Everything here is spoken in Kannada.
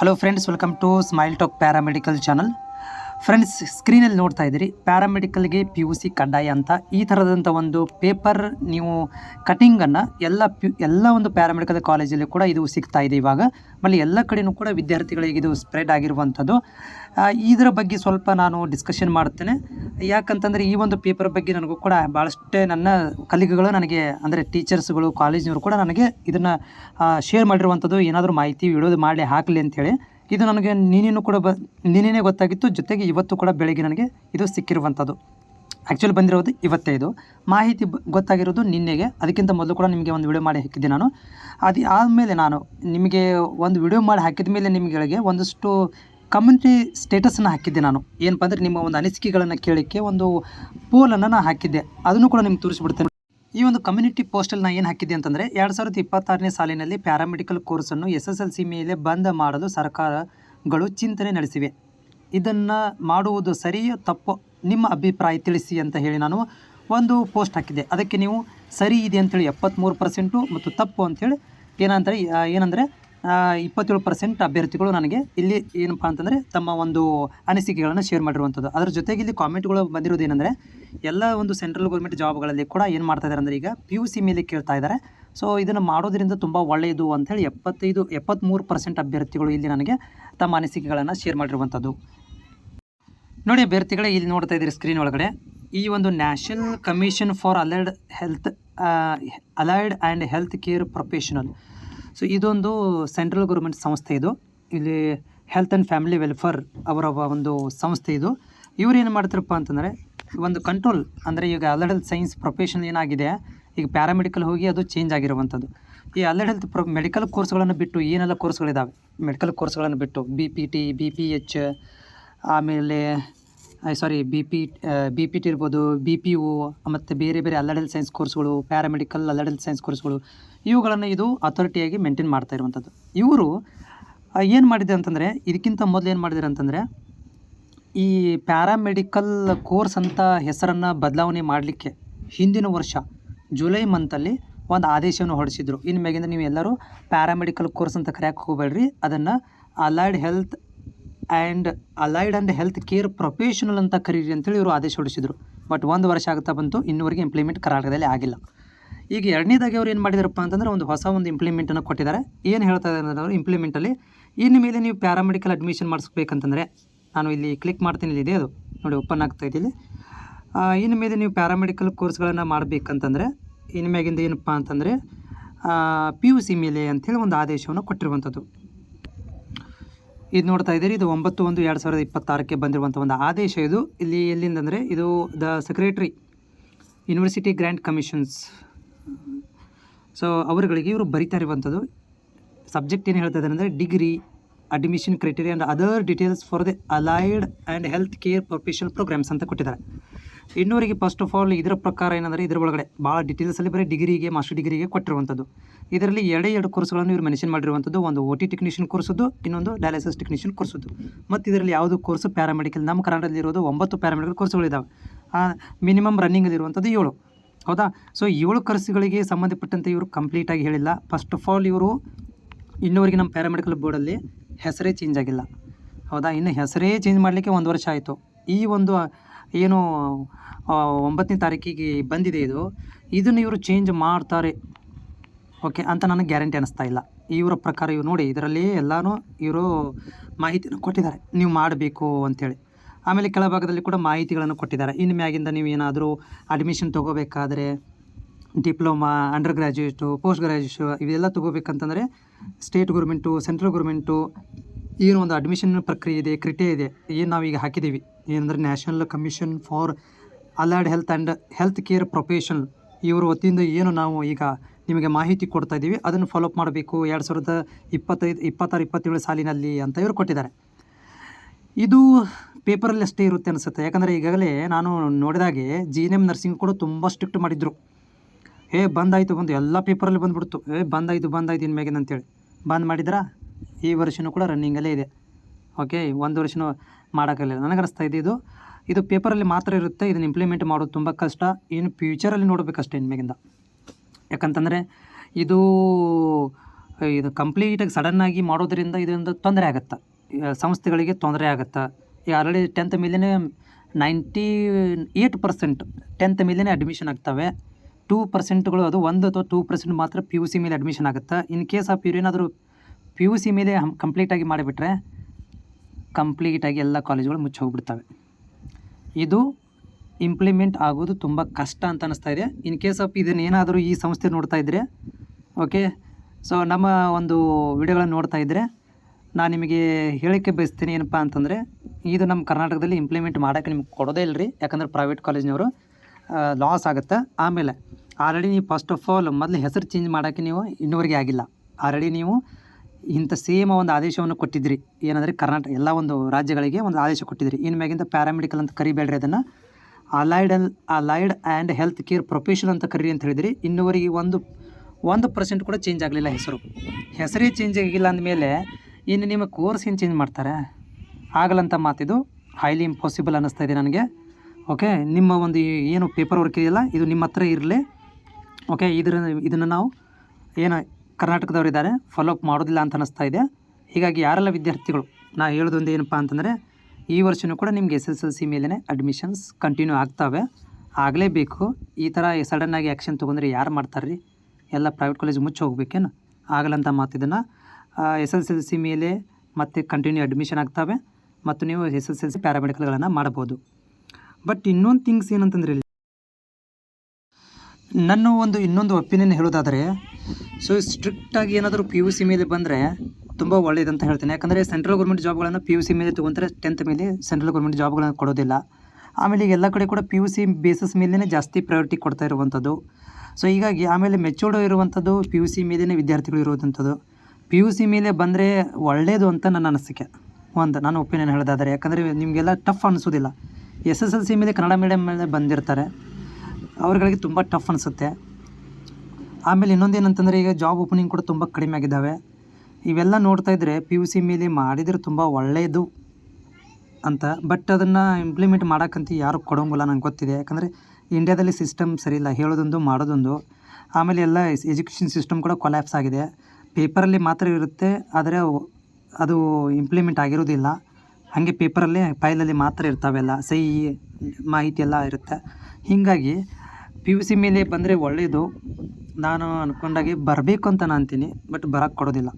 Hello friends welcome to smile talk paramedical channel friends ಸ್ಕ್ರೀನಲ್ಲಿ ನೋಡ್ತಾ ಇದ್ದೀರಿ. ಪ್ಯಾರಾಮೆಡಿಕಲ್ಗೆ ಪಿ ಯು ಸಿ ಕಡ್ಡಾಯ ಅಂತ. ಈ ಥರದಂಥ ಒಂದು ಪೇಪರ್ ನೀವು ಕಟಿಂಗನ್ನು ಎಲ್ಲ ಪ್ಯು ಎಲ್ಲ ಒಂದು ಪ್ಯಾರಾಮೆಡಿಕಲ್ ಕಾಲೇಜಲ್ಲಿ ಕೂಡ ಇದು ಸಿಗ್ತಾ ಇದೆ ಇವಾಗ. ಆಮೇಲೆ ಎಲ್ಲ ಕಡೆಯೂ ಕೂಡ ವಿದ್ಯಾರ್ಥಿಗಳಿಗೆ ಇದು ಸ್ಪ್ರೆಡ್ ಆಗಿರುವಂಥದ್ದು. ಇದರ ಬಗ್ಗೆ ಸ್ವಲ್ಪ ನಾನು ಡಿಸ್ಕಷನ್ ಮಾಡ್ತೇನೆ. ಯಾಕಂತಂದರೆ ಈ ಒಂದು ಪೇಪರ್ ಬಗ್ಗೆ ನನಗೂ ಕೂಡ ಭಾಳಷ್ಟೇ ನನ್ನ ಕಲಿಗೆಗಳು ನನಗೆ, ಅಂದರೆ ಟೀಚರ್ಸ್ಗಳು ಕಾಲೇಜ್ನವರು ಕೂಡ ನನಗೆ ಇದನ್ನು ಶೇರ್ ಮಾಡಿರುವಂಥದ್ದು ಏನಾದರೂ ಮಾಹಿತಿ ವಿಡಿಯೋದು ಮಾಡಲಿ, ಹಾಕಲಿ ಅಂತೇಳಿ. ಇದು ನನಗೆ ನೀನೇನು ಕೂಡ ಬ ನೀನೇ ಗೊತ್ತಾಗಿತ್ತು, ಜೊತೆಗೆ ಇವತ್ತು ಕೂಡ ಬೆಳಗ್ಗೆ ನನಗೆ ಇದು ಸಿಕ್ಕಿರುವಂಥದ್ದು. ಆ್ಯಕ್ಚುಲಿ ಬಂದಿರೋದು ಇವತ್ತೇ ಇದು ಮಾಹಿತಿ ಗೊತ್ತಾಗಿರೋದು ನಿನ್ನೆಗೆ. ಅದಕ್ಕಿಂತ ಮೊದಲು ಕೂಡ ನಿಮಗೆ ಒಂದು ವಿಡಿಯೋ ಮಾಡಿ ಹಾಕಿದ್ದೆ ನಾನು. ಅದು ಆದಮೇಲೆ ನಾನು ನಿಮಗೆ ಒಂದು ವಿಡಿಯೋ ಮಾಡಿ ಹಾಕಿದ ಮೇಲೆ ನಿಮಗೆ ಒಂದಷ್ಟು ಕಮ್ಯುನಿಟಿ ಸ್ಟೇಟಸನ್ನು ಹಾಕಿದ್ದೆ ನಾನು. ಏನಪ್ಪ ಅಂದರೆ ನಿಮ್ಮ ಒಂದು ಅನಿಸಿಕೆಗಳನ್ನು ಕೇಳೋಕ್ಕೆ ಒಂದು ಪೋಲನ್ನು ನಾನು ಹಾಕಿದ್ದೆ. ಅದನ್ನು ಕೂಡ ನಿಮ್ಗೆ ತೋರಿಸ್ಬಿಡ್ತೇನೆ. ಈ ಒಂದು ಕಮ್ಯುನಿಟಿ ಪೋಸ್ಟಲ್ಲಿ ನಾನು ಏನು ಹಾಕಿದೆ ಅಂತಂದರೆ, ಎರಡು ಸಾವಿರದ ಇಪ್ಪತ್ತಾರನೇ ಸಾಲಿನಲ್ಲಿ ಪ್ಯಾರಾಮೆಡಿಕಲ್ ಕೋರ್ಸನ್ನು ಎಸ್ ಎಸ್ ಎಲ್ ಸಿ ಮೇಲೆ ಬಂದ್ ಮಾಡಲು ಸರ್ಕಾರಗಳು ಚಿಂತನೆ ನಡೆಸಿವೆ. ಇದನ್ನು ಮಾಡುವುದು ಸರಿಯೋ ತಪ್ಪು ನಿಮ್ಮ ಅಭಿಪ್ರಾಯ ತಿಳಿಸಿ ಅಂತ ಹೇಳಿ ನಾನು ಒಂದು ಪೋಸ್ಟ್ ಹಾಕಿದ್ದೆ. ಅದಕ್ಕೆ ನೀವು ಸರಿ ಇದೆ ಅಂತೇಳಿ ಎಪ್ಪತ್ತ್ಮೂರು ಪರ್ಸೆಂಟು ಮತ್ತು ತಪ್ಪು ಅಂಥೇಳಿ ಏನಂತಾರೆ ಏನಂದರೆ ಇಪ್ಪತ್ತೇಳು ಪರ್ಸೆಂಟ್ ಅಭ್ಯರ್ಥಿಗಳು ನನಗೆ ಇಲ್ಲಿ ಏನಪ್ಪ ಅಂತಂದರೆ ತಮ್ಮ ಒಂದು ಅನಿಸಿಕೆಗಳನ್ನು ಶೇರ್ ಮಾಡಿರುವಂಥದ್ದು ಅದರ ಜೊತೆಗೆ ಇಲ್ಲಿ ಕಾಮೆಂಟ್ಗಳು ಬಂದಿರೋದು ಏನಂದರೆ, ಎಲ್ಲ ಒಂದು ಸೆಂಟ್ರಲ್ ಗೌರ್ಮೆಂಟ್ ಜಾಬ್ಗಳಲ್ಲಿ ಕೂಡ ಏನು ಮಾಡ್ತಾ ಇದ್ದಾರೆ ಅಂದರೆ ಈಗ ಪಿ ಯು ಸಿ ಮೇಲೆ ಕೇಳ್ತಾ ಇದ್ದಾರೆ ಸೊ ಇದನ್ನು ಮಾಡೋದ್ರಿಂದ ತುಂಬ ಒಳ್ಳೆಯದು ಅಂಥೇಳಿ ಎಪ್ಪತ್ತೈದು ಎಪ್ಪತ್ತ್ಮೂರು ಪರ್ಸೆಂಟ್ ಅಭ್ಯರ್ಥಿಗಳು ಇಲ್ಲಿ ನನಗೆ ತಮ್ಮ ಅನಿಸಿಕೆಗಳನ್ನು ಶೇರ್ ಮಾಡಿರುವಂಥದ್ದು ನೋಡಿ ಅಭ್ಯರ್ಥಿಗಳೇ, ಇಲ್ಲಿ ನೋಡ್ತಾ ಇದ್ದೀರಿ ಸ್ಕ್ರೀನ್ ಒಳಗಡೆ. ಈ ಒಂದು national commission for allied health allied and health care professional so ಇದೊಂದು ಸೆಂಟ್ರಲ್ ಗೌರ್ಮೆಂಟ್ ಸಂಸ್ಥೆ ಇದು. ಇಲ್ಲಿ ಹೆಲ್ತ್ ಆ್ಯಂಡ್ ಫ್ಯಾಮಿಲಿ ವೆಲ್ಫೇರ್ ಅವರ ಒಂದು ಸಂಸ್ಥೆ ಇದು. ಇವ್ರು ಏನು ಮಾಡ್ತಾರಪ್ಪ ಅಂತಂದರೆ, ಒಂದು ಕಂಟ್ರೋಲ್ ಅಂದರೆ ಈಗ ಅಲರ್ಡ್ ಸೈನ್ಸ್ ಪ್ರೊಫೆಷನ್ ಏನಾಗಿದೆ, ಈಗ ಪ್ಯಾರಾಮೆಡಿಕಲ್ ಹೋಗಿ ಅದು ಚೇಂಜ್ ಆಗಿರುವಂಥದ್ದು. ಈ ಅಲೈಡ್ ಹೆಲ್ತ್ ಪ್ರೊ ಮೆಡಿಕಲ್ ಕೋರ್ಸ್ಗಳನ್ನು ಬಿಟ್ಟು ಏನೆಲ್ಲ ಕೋರ್ಸ್ಗಳಿದ್ದಾವೆ ಮೆಡಿಕಲ್ ಕೋರ್ಸ್ಗಳನ್ನು ಬಿಟ್ಟು B P T B P H ಆಮೇಲೆ sorry B P B P T ಇರ್ಬೋದು ಬಿ ಪಿ ಓ ಮತ್ತು ಬೇರೆ ಬೇರೆ ಅಲ್ಲಡಲ್ ಸೈನ್ಸ್ ಕೋರ್ಸ್ಗಳು ಪ್ಯಾರಾಮೆಡಿಕಲ್ ಅಲ್ಲಡಲ್ ಸೈನ್ಸ್ ಕೋರ್ಸ್ಗಳು ಇವುಗಳನ್ನು ಇದು ಅಥಾರಿಟಿಯಾಗಿ ಮೇಂಟೈನ್ ಮಾಡ್ತಾ ಇರುವಂಥದ್ದು. ಇವರು ಏನು ಮಾಡಿದೆ ಅಂತಂದರೆ, ಇದಕ್ಕಿಂತ ಮೊದಲು ಏನು ಮಾಡಿದ್ದಾರೆ ಅಂತಂದರೆ, ಈ ಪ್ಯಾರಾಮೆಡಿಕಲ್ ಕೋರ್ಸ್ ಅಂತ ಹೆಸರನ್ನು ಬದಲಾವಣೆ ಮಾಡಲಿಕ್ಕೆ ಹಿಂದಿನ ವರ್ಷ ಜುಲೈ ಮಂತಲ್ಲಿ ಒಂದು ಆದೇಶವನ್ನು ಹೊರಡಿಸಿದ್ರು. ಇನ್ನು ಮ್ಯಾಗಿಂದ ನೀವು ಎಲ್ಲರೂ ಪ್ಯಾರಾಮೆಡಿಕಲ್ ಕೋರ್ಸ್ ಅಂತ ಕರೆಯಕ್ಕೆ ಹೋಗಬೇಡ್ರಿ. ಅದನ್ನು allied health and allied and health care professional ಅಂತ ಕರೀರಿ ಅಂತೇಳಿ ಇವರು ಆದೇಶ ಹೊರಡಿಸಿದರು. ಬಟ್ ಒಂದು ವರ್ಷ ಆಗ್ತಾ ಬಂತು, ಇನ್ನುವರೆಗೆ ಇಂಪ್ಲಿಮೆಂಟ್ ಕರ್ನಾಟಕದಲ್ಲಿ ಆಗಿಲ್ಲ. ಈಗ ಎರಡನೇದಾಗಿ ಅವ್ರು ಏನು ಮಾಡಿದಾರಪ್ಪ ಅಂತಂದ್ರೆ ಒಂದು ಹೊಸ ಒಂದು ಇಂಪ್ಲಿಮೆಂಟನ್ನು ಕೊಟ್ಟಿದ್ದಾರೆ. ಏನು ಹೇಳ್ತಾ ಇದ್ದಾರೆ ಅಂದರೆ ಅವರು ಇಂಪ್ಲಿಮೆಂಟಲ್ಲಿ ಇನ್ನು ಮೇಲೆ ನೀವು ಪ್ಯಾರಾಮೆಡಿಕಲ್ ಅಡ್ಮಿಷನ್ ಮಾಡಿಸ್ಬೇಕಂತಂದರೆ, ನಾನು ಇಲ್ಲಿ ಕ್ಲಿಕ್ ಮಾಡ್ತೀನಿ ಇಲ್ಲಿ ಇದೆ ಅದು. ನೋಡಿ ಓಪನ್ ಆಗ್ತಾ ಇಲ್ಲಿ. ಇನ್ನು ಮೇಲೆ ನೀವು ಪ್ಯಾರಾಮೆಡಿಕಲ್ ಕೋರ್ಸ್ಗಳನ್ನು ಮಾಡಬೇಕಂತಂದರೆ ಇನ್ನು ಮ್ಯಾಗಿಂದ ಏನಪ್ಪ ಅಂತಂದರೆ ಪಿ ಯು ಸಿ ಮೇಲೆ ಅಂಥೇಳಿ ಒಂದು ಆದೇಶವನ್ನು ಕೊಟ್ಟಿರುವಂಥದ್ದು. ಇದು ನೋಡ್ತಾ ಇದ್ದೀರಿ, ಇದು ಒಂಬತ್ತು ಒಂದು ಎರಡು ಸಾವಿರದ ಇಪ್ಪತ್ತಾರಕ್ಕೆ ಬಂದಿರುವಂಥ ಒಂದು ಆದೇಶ ಇದು. ಇಲ್ಲಿ ಎಲ್ಲಿಂದ ಅಂದರೆ ಇದು the secretary, university grant commissions. So ಅವರುಗಳಿಗೆ ಇವರು ಬರೀತಾ ಇರುವಂಥದ್ದು. ಸಬ್ಜೆಕ್ಟ್ ಏನು ಹೇಳ್ತಾ ಇದ್ದಾರೆ ಅಂದರೆ degree admission criteria and other details for the allied and health care professional programmes ಅಂತ ಕೊಟ್ಟಿದ್ದಾರೆ. ಇನ್ನೂರಿಗೆ ಫಸ್ಟ್ ಆಫ್ ಆಲ್ ಇದರ ಪ್ರಕಾರ ಏನಂದರೆ ಇದರ ಒಳಗಡೆ ಭಾಳ ಡೀಟೇಲ್ಸಲ್ಲಿ ಬರೀ ಡಿಗ್ರಿಗೆ ಮಾಸ್ಟರ್ ಡಿಗ್ರಿಗೆ ಕೊಟ್ಟಿರುವಂಥದ್ದು ಇದರಲ್ಲಿ ಎರಡೇ ಎರಡು ಕೋರ್ಸ್ಗಳನ್ನು ಇವರು ಮೆನ್ಷನ್ ಮಾಡಿರುವಂಥದ್ದು ಒಂದು ಓ ಟಿ ಟೆಕ್ನಿಷಿಯನ್ ಕೋರ್ಸದ್ದು ಇನ್ನೊಂದು ಡಯಾಲಿಸಿಸ್ ಟೆಕ್ನಿಷಿಯನ್ ಕೋರ್ಸದ್ದು ಮತ್ತು ಇದರಲ್ಲಿ ಯಾವುದು ಕೋರ್ಸು ಪ್ಯಾರಾಮೆಡಿಕಲ್ ನಮ್ಮ ಕರ್ನಾಟಕದಲ್ಲಿ ಇರೋದು ಒಂಬತ್ತು ಪ್ಯಾರಾಮೆಡಿಕಲ್ ಕೋರ್ಸ್ಗಳಿದ್ದಾವೆ ಮಿನಿಮಮ್ ರನ್ನಿಂಗ್ ಇರುವಂಥದ್ದು ಏಳು. ಹೌದಾ? ಸೊ ಏಳು ಕೋರ್ಸ್ಗಳಿಗೆ ಸಂಬಂಧಪಟ್ಟಂತೆ ಇವರು ಕಂಪ್ಲೀಟಾಗಿ ಹೇಳಿಲ್ಲ. ಫಸ್ಟ್ ಆಫ್ ಆಲ್ ಇವರು ಇನ್ನೂವರೆಗೆ ನಮ್ಮ ಪ್ಯಾರಾಮೆಡಿಕಲ್ ಬೋರ್ಡಲ್ಲಿ ಹೆಸರೇ ಚೇಂಜ್ ಆಗಿಲ್ಲ. ಹೌದಾ? ಇನ್ನು ಹೆಸರೇ ಚೇಂಜ್ ಮಾಡಲಿಕ್ಕೆ ಒಂದು ವರ್ಷ ಆಯಿತು. ಈ ಒಂದು ಏನು ಒಂಬತ್ತನೇ ತಾರೀಕಿಗೆ ಬಂದಿದೆ ಇದು. ಇದನ್ನು ಇವರು ಚೇಂಜ್ ಮಾಡ್ತಾರೆ. ಓಕೆ ಅಂತ ನನಗೆ ಗ್ಯಾರಂಟಿ ಅನ್ನಿಸ್ತಾ ಇಲ್ಲ. ಇವರ ಪ್ರಕಾರ ಇವ್ರು ನೋಡಿ, ಇದರಲ್ಲಿ ಎಲ್ಲನೂ ಇವರು ಮಾಹಿತಿನ ಕೊಟ್ಟಿದ್ದಾರೆ. ನೀವು ಮಾಡಬೇಕು ಅಂಥೇಳಿ ಆಮೇಲೆ ಕೆಳಭಾಗದಲ್ಲಿ ಕೂಡ ಮಾಹಿತಿಗಳನ್ನು ಕೊಟ್ಟಿದ್ದಾರೆ. ಇನ್ನು ಮ್ಯಾಗಿಂದ ನೀವು ಏನಾದರೂ admission ತೊಗೋಬೇಕಾದ್ರೆ diploma under graduate post graduation ಇವೆಲ್ಲ ತೊಗೋಬೇಕಂತಂದರೆ ಸ್ಟೇಟ್ ಗೌರ್ಮೆಂಟು ಸೆಂಟ್ರಲ್ ಗೌರ್ಮೆಂಟು ಏನು ಒಂದು ಅಡ್ಮಿಷನ್ ಪ್ರಕ್ರಿಯೆ ಇದೆ ಕ್ರಿಟೇ ಇದೆ, ಏನು ನಾವೀಗ ಹಾಕಿದ್ದೀವಿ. ಏನಂದರೆ national commission for allied health and health care profession ಇವರು ವತಿಯಿಂದ ಏನು ನಾವು ಈಗ ನಿಮಗೆ ಮಾಹಿತಿ ಕೊಡ್ತಾ ಇದ್ದೀವಿ. ಅದನ್ನು ಫಾಲೋಅಪ್ ಮಾಡಬೇಕು. ಎರಡು ಸಾವಿರದ ಇಪ್ಪತ್ತೈದು, ಇಪ್ಪತ್ತಾರು, ಇಪ್ಪತ್ತೇಳು ಸಾಲಿನಲ್ಲಿ ಅಂತ ಇವರು ಕೊಟ್ಟಿದ್ದಾರೆ. ಇದು ಪೇಪರಲ್ಲಿ ಅಷ್ಟೇ ಇರುತ್ತೆ ಅನಿಸುತ್ತೆ. ಯಾಕಂದರೆ ಈಗಾಗಲೇ ನಾನು ನೋಡಿದಾಗೆ ಜಿ ಎನ್ ಎಂ ನರ್ಸಿಂಗ್ ಕೂಡ ತುಂಬ ಸ್ಟ್ರಿಕ್ಟ್ ಮಾಡಿದ್ರು. ಏ, ಬಂದಾಯಿತು, ಬಂದು ಎಲ್ಲ ಪೇಪರಲ್ಲಿ ಬಂದುಬಿಡ್ತು. ಏ, ಬಂದಾಯಿತು, ಬಂದಾಯ್ತು ಇನ್ಮೇಗಿನ ಅಂತೇಳಿ. ಬಂದ್ ಮಾಡಿದ್ರಾ? ಈ ವರ್ಷನೂ ಕೂಡ ರನ್ನಿಂಗಲ್ಲೇ ಇದೆ. ಓಕೆ ಒಂದು ವರ್ಷನೂ ಮಾಡೋಕ್ಕಾಗಲಿಲ್ಲ. ನನಗೆ ಅನಿಸ್ತಾ ಇದೆ ಇದು ಇದು ಪೇಪರಲ್ಲಿ ಮಾತ್ರ ಇರುತ್ತೆ, ಇದನ್ನು ಇಂಪ್ಲಿಮೆಂಟ್ ಮಾಡೋದು ತುಂಬ ಕಷ್ಟ, ಇನ್ನು ಫ್ಯೂಚರಲ್ಲಿ ನೋಡಬೇಕಷ್ಟೇ ಇನ್ಮೇಗಿಂದ. ಯಾಕಂತಂದರೆ ಇದು ಇದು ಕಂಪ್ಲೀಟಾಗಿ ಸಡನ್ನಾಗಿ ಮಾಡೋದ್ರಿಂದ ಇದರಿಂದ ತೊಂದರೆ ಆಗುತ್ತೆ. ಸಂಸ್ಥೆಗಳಿಗೆ ತೊಂದರೆ ಆಗುತ್ತೆ. ಈ ಆಲ್ರೆಡಿ ಟೆಂತ್ ಮೇಲೇ ನೈಂಟಿ ಏಯ್ಟ್ ಪರ್ಸೆಂಟ್ ಟೆಂತ್ ಮೇಲೇ ಅಡ್ಮಿಷನ್ ಆಗ್ತವೆ ಟೂ ಪರ್ಸೆಂಟ್ಗಳು ಅದು ಒಂದು ಅಥವಾ ಟೂ ಪರ್ಸೆಂಟ್ ಮಾತ್ರ ಪಿ ಯು ಸಿ ಮೇಲೆ ಅಡ್ಮಿಷನ್ ಆಗುತ್ತೆ. ಇನ್ ಕೇಸ್ ಆಫ್ ಇವ್ರು ಏನಾದರೂ ಪಿ ಯು ಸಿ ಮೇಲೆ ಕಂಪ್ಲೀಟಾಗಿ ಮಾಡಿಬಿಟ್ರೆ ಕಂಪ್ಲೀಟಾಗಿ ಎಲ್ಲ ಕಾಲೇಜುಗಳು ಮುಚ್ಚಿ ಹೋಗ್ಬಿಡ್ತವೆ. ಇದು ಇಂಪ್ಲಿಮೆಂಟ್ ಆಗೋದು ತುಂಬ ಕಷ್ಟ ಅಂತ ಅನ್ನಿಸ್ತಾ ಇದೆ. ಇನ್ ಕೇಸ್ ಆಫ್ ಇದನ್ನು ಏನಾದರೂ ಈ ಸಂಸ್ಥೆ ನೋಡ್ತಾ ಇದ್ದರೆ ಓಕೆ ಸೊ ನಮ್ಮ ಒಂದು ವಿಡಿಯೋಗಳನ್ನು ನೋಡ್ತಾ ಇದ್ದರೆ ನಾನು ನಿಮಗೆ ಹೇಳಕ್ಕೆ ಬಯಸ್ತೀನಿ ಏನಪ್ಪ ಅಂತಂದರೆ, ಇದು ನಮ್ಮ ಕರ್ನಾಟಕದಲ್ಲಿ ಇಂಪ್ಲಿಮೆಂಟ್ ಮಾಡೋಕ್ಕೆ ನಿಮ್ಗೆ ಕೊಡೋದೇ ಇಲ್ಲ ರೀ ಯಾಕಂದ್ರೆ ಪ್ರೈವೇಟ್ ಕಾಲೇಜ್ನವರು ಲಾಸ್ ಆಗುತ್ತೆ. ಆಮೇಲೆ ಆಲ್ರೆಡಿ ನೀವು ಫಸ್ಟ್ ಆಫ್ ಆಲ್ ಮೊದಲು ಹೆಸರು ಚೇಂಜ್ ಮಾಡೋಕ್ಕೆ ನೀವು ಇನ್ನೂವರೆಗೆ ಆಗಿಲ್ಲ. ಆಲ್ರೆಡಿ ನೀವು ಇಂಥ ಸೇಮ್ ಒಂದು ಆದೇಶವನ್ನು ಕೊಟ್ಟಿದ್ರಿ ಏನಂದರೆ ಕರ್ನಾಟಕ ಎಲ್ಲ ಒಂದು ರಾಜ್ಯಗಳಿಗೆ ಒಂದು ಆದೇಶ ಕೊಟ್ಟಿದ್ರಿ ಇನ್ನು ಮ್ಯಾಗಿಂದ ಪ್ಯಾರಾಮೆಡಿಕಲ್ ಅಂತ ಕರಿಬೇಡ್ರಿ ಅದನ್ನು. ಅಲೈಡ್ ಅಲ್ allied and health care profession ಅಂತ ಕರಿ ಅಂತ ಹೇಳಿದ್ರಿ. ಇನ್ನುವರೆಗೆ ಒಂದು ಒಂದು ಪರ್ಸೆಂಟ್ ಕೂಡ ಚೇಂಜ್ ಆಗಲಿಲ್ಲ ಹೆಸರು. ಹೆಸರೇ ಚೇಂಜ್ ಆಗಿಲ್ಲ ಅಂದಮೇಲೆ ಇನ್ನು ನಿಮ್ಮ ಕೋರ್ಸ್ ಏನು ಚೇಂಜ್ ಮಾಡ್ತಾರೆ? ಆಗಲಂತ ಮಾತಿದು ಹೈಲಿ ಇಂಪಾಸಿಬಲ್ ಅನ್ನಿಸ್ತಾ ಇದೆ ನನಗೆ. ಓಕೆ ನಿಮ್ಮ ಒಂದು ಏನು ಪೇಪರ್ ವರ್ಕ್ ಇದೆಯಲ್ಲ ಇದು ನಿಮ್ಮ ಹತ್ರ ಇರಲಿ. ಓಕೆ ಇದರ ಇದನ್ನು ನಾವು ಏನು ಕರ್ನಾಟಕದವ್ರು ಇದ್ದಾರೆ. ಫಾಲೋ ಅಪ್ ಮಾಡೋದಿಲ್ಲ ಅಂತ ಅನ್ನಿಸ್ತಾ ಇದೆ. ಹೀಗಾಗಿ ಯಾರೆಲ್ಲ ವಿದ್ಯಾರ್ಥಿಗಳು, ನಾ ಹೇಳೋದೊಂದು ಏನಪ್ಪ ಅಂತಂದರೆ, ಈ ವರ್ಷವೂ ಕೂಡ ನಿಮ್ಗೆ ಎಸ್ ಎಸ್ ಎಲ್ ಸಿ ಮೇಲೇ ಅಡ್ಮಿಷನ್ಸ್ ಕಂಟಿನ್ಯೂ ಆಗ್ತವೆ. ಆಗಲೇಬೇಕು. ಈ ಥರ ಸಡನ್ನಾಗಿ ಆ್ಯಕ್ಷನ್ ತೊಗೊಂಡ್ರೆ ಯಾರು ಮಾಡ್ತಾರೆ ರೀ ಎಲ್ಲ ಪ್ರೈವೇಟ್ ಕಾಲೇಜ್ ಮುಚ್ಚಿ ಹೋಗ್ಬೇಕೇನು? ಆಗಲ್ಲಂತ ಮಾತಿದನ್ನು ಎಸ್ ಎಸ್ ಎಲ್ ಸಿ ಮೇಲೆ ಮತ್ತೆ ಕಂಟಿನ್ಯೂ ಅಡ್ಮಿಷನ್ ಆಗ್ತವೆ. ಮತ್ತು ನೀವು ಎಸ್ ಎಸ್ ಎಲ್ ಸಿ ಪ್ಯಾರಾಮೆಡಿಕಲ್ಗಳನ್ನು ಮಾಡ್ಬೋದು. ಬಟ್ ಇನ್ನೊಂದು ಥಿಂಗ್ಸ್ ಏನಂತಂದ್ರೆ ಇಲ್ಲಿ, ನನ್ನ ಒಂದು ಇನ್ನೊಂದು ಒಪಿನಿಯನ್ ಹೇಳೋದಾದರೆ ಸೊ ಸ್ಟ್ರಿಕ್ಟಾಗಿ ಏನಾದರೂ ಪಿ ಯು ಸಿ ಮೇಲೆ ಬಂದರೆ ತುಂಬ ಒಳ್ಳೆಯದಂತ ಹೇಳ್ತೇನೆ. ಯಾಕಂದರೆ ಸೆಂಟ್ರಲ್ ಗೌರ್ಮೆಂಟ್ ಜಾಬ್ಗಳನ್ನು ಪಿ ಯು ಸಿ ಮೇಲೆ ತೊಗೊಂತಾರೆ ಟೆಂತ್ ಮೇಲೆ ಸೆಂಟ್ರಲ್ ಗೌರ್ಮೆಂಟ್ ಜಾಬ್ಗಳನ್ನು ಕೊಡೋದಿಲ್ಲ. ಆಮೇಲೆ ಈಗ ಎಲ್ಲ ಕಡೆ ಕೂಡ ಪಿ ಯು ಸಿ ಬೇಸಿಸ್ ಮೇಲೇ ಜಾಸ್ತಿ ಪ್ರಯಾರಿಟಿ ಕೊಡ್ತಾ ಇರುವಂಥದ್ದು. ಸೊ ಹೀಗಾಗಿ ಆಮೇಲೆ ಮೆಚೂರ್ಡ್ ಇರುವಂಥದ್ದು ಪಿ ಯು ಸಿ ಮೇಲೇ ವಿದ್ಯಾರ್ಥಿಗಳು ಇರುವಂಥದ್ದು. ಪಿ ಯು ಸಿ ಮೇಲೆ ಬಂದರೆ ಒಳ್ಳೆಯದು ಅಂತ ನನ್ನ ಅನಿಸಿಕೆ. ಒಂದು, ನಾನು ಒಪಿನಿಯನ್ ಹೇಳೋದಾದರೆ. ಯಾಕಂದರೆ ನಿಮಗೆಲ್ಲ ಟಫ್ ಅನಿಸೋದಿಲ್ಲ. ಎಸ್ ಎಸ್ ಎಲ್ ಸಿ ಮೇಲೆ ಕನ್ನಡ ಮೀಡಿಯಮ್ ಮೇಲೆ ಬಂದಿರ್ತಾರೆ. ಅವ್ರಗಳಿಗೆ ತುಂಬ ಟಫ್ ಅನಿಸುತ್ತೆ. ಆಮೇಲೆ ಇನ್ನೊಂದು ಏನಂತಂದರೆ ಈಗ ಜಾಬ್ ಓಪನಿಂಗ್ ಕೂಡ ತುಂಬ ಕಡಿಮೆ ಆಗಿದ್ದಾವೆ. ಇವೆಲ್ಲ ನೋಡ್ತಾ ಇದ್ದರೆ ಪಿ ಯು ಸಿ ಮೇಲೆ ಮಾಡಿದರೆ ತುಂಬ ಒಳ್ಳೆಯದು ಅಂತ. ಬಟ್ ಅದನ್ನು ಇಂಪ್ಲಿಮೆಂಟ್ ಮಾಡೋಕ್ಕಂತ ಯಾರು ಕೊಡೋಂಗಿಲ್ಲ ನಂಗೆ ಗೊತ್ತಿದೆ. ಯಾಕಂದರೆ ಇಂಡ್ಯಾದಲ್ಲಿ ಸಿಸ್ಟಮ್ ಸರಿ ಇಲ್ಲ, ಹೇಳೋದೊಂದು ಮಾಡೋದೊಂದು. ಆಮೇಲೆ ಎಲ್ಲ ಎಜುಕೇಷನ್ ಸಿಸ್ಟಮ್ ಕೂಡ ಕೊಲ್ಯಾಪ್ಸ್ ಆಗಿದೆ. ಪೇಪರಲ್ಲಿ ಮಾತ್ರ ಇರುತ್ತೆ, ಆದರೆ ಅದು ಇಂಪ್ಲಿಮೆಂಟ್ ಆಗಿರೋದಿಲ್ಲ. ಹಾಗೆ ಪೇಪರಲ್ಲಿ ಫೈಲಲ್ಲಿ ಮಾತ್ರ ಇರ್ತಾವೆಲ್ಲ ಸಹಿ, ಮಾಹಿತಿ ಎಲ್ಲ ಇರುತ್ತೆ. ಹೀಗಾಗಿ ಪಿ ಯು ಸಿ ಮೇಲೆ ಬಂದರೆ ಒಳ್ಳೆಯದು ನಾನು ಅಂದ್ಕೊಂಡಾಗೆ ಬರಬೇಕು ಅಂತ ನಾನು ಅಂತೀನಿ ಬಟ್ ಬರಕ್ಕೆ ಕೊಡೋದಿಲ್ಲ.